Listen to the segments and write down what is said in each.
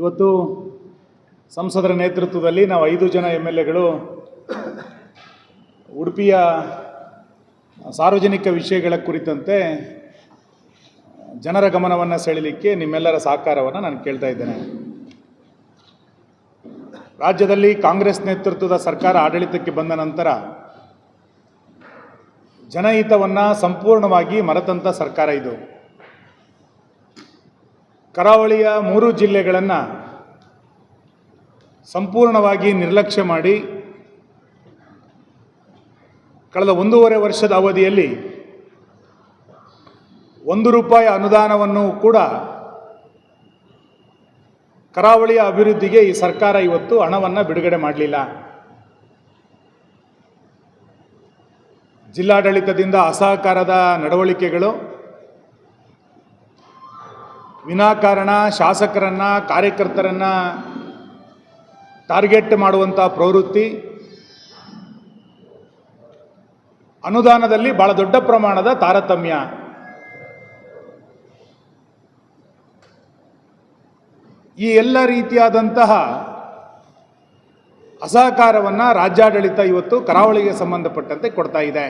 ಇವತ್ತು ಸಂಸದರ ನೇತೃತ್ವದಲ್ಲಿ ನಾವು ಐದು ಜನ ಎಂ ಎಲ್ ಎಗಳು ಉಡುಪಿಯ ಸಾರ್ವಜನಿಕ ವಿಷಯಗಳ ಕುರಿತಂತೆ ಜನರ ಗಮನವನ್ನು ಸೆಳೆಯಲಿಕ್ಕೆ ನಿಮ್ಮೆಲ್ಲರ ಸಹಕಾರವನ್ನು ನಾನು ಕೇಳ್ತಾ ಇದ್ದೇನೆ. ರಾಜ್ಯದಲ್ಲಿ ಕಾಂಗ್ರೆಸ್ ನೇತೃತ್ವದ ಸರ್ಕಾರ ಆಡಳಿತಕ್ಕೆ ಬಂದ ನಂತರ ಜನಹಿತವನ್ನು ಸಂಪೂರ್ಣವಾಗಿ ಮರೆತಂಥ ಸರ್ಕಾರ ಇದು. ಕರಾವಳಿಯ ಮೂರು ಜಿಲ್ಲೆಗಳನ್ನು ಸಂಪೂರ್ಣವಾಗಿ ನಿರ್ಲಕ್ಷ್ಯ ಮಾಡಿ ಕಳೆದ ಒಂದೂವರೆ ವರ್ಷದ ಅವಧಿಯಲ್ಲಿ ಒಂದು ರೂಪಾಯಿ ಅನುದಾನವನ್ನು ಕೂಡ ಕರಾವಳಿಯ ಅಭಿವೃದ್ಧಿಗೆ ಈ ಸರ್ಕಾರ ಇವತ್ತು ಹಣವನ್ನು ಬಿಡುಗಡೆ ಮಾಡಲಿಲ್ಲ. ಜಿಲ್ಲಾಡಳಿತದಿಂದ ಅಸಹಕಾರದ ನಡವಳಿಕೆಗಳು ವಿನಾಕಾರಣ ಶಾಸಕರನ್ನು, ಕಾರ್ಯಕರ್ತರನ್ನು ಟಾರ್ಗೆಟ್ ಮಾಡುವಂಥ ಪ್ರವೃತ್ತಿ ಅನುದಾನದಲ್ಲಿ ಬಹಳ ದೊಡ್ಡ ಪ್ರಮಾಣದ ತಾರತಮ್ಯ. ಈ ಎಲ್ಲ ರೀತಿಯಾದಂತಹ ಅಸಹಕಾರವನ್ನು ರಾಜ್ಯಾಡಳಿತ ಇವತ್ತು ಕರಾವಳಿಗೆ ಸಂಬಂಧಪಟ್ಟಂತೆ ಕೊಡ್ತಾ ಇದೆ.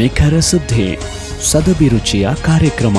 ನಿಖರ ಸುದ್ದಿ, ಸದಭಿರುಚಿಯ ಕಾರ್ಯಕ್ರಮ.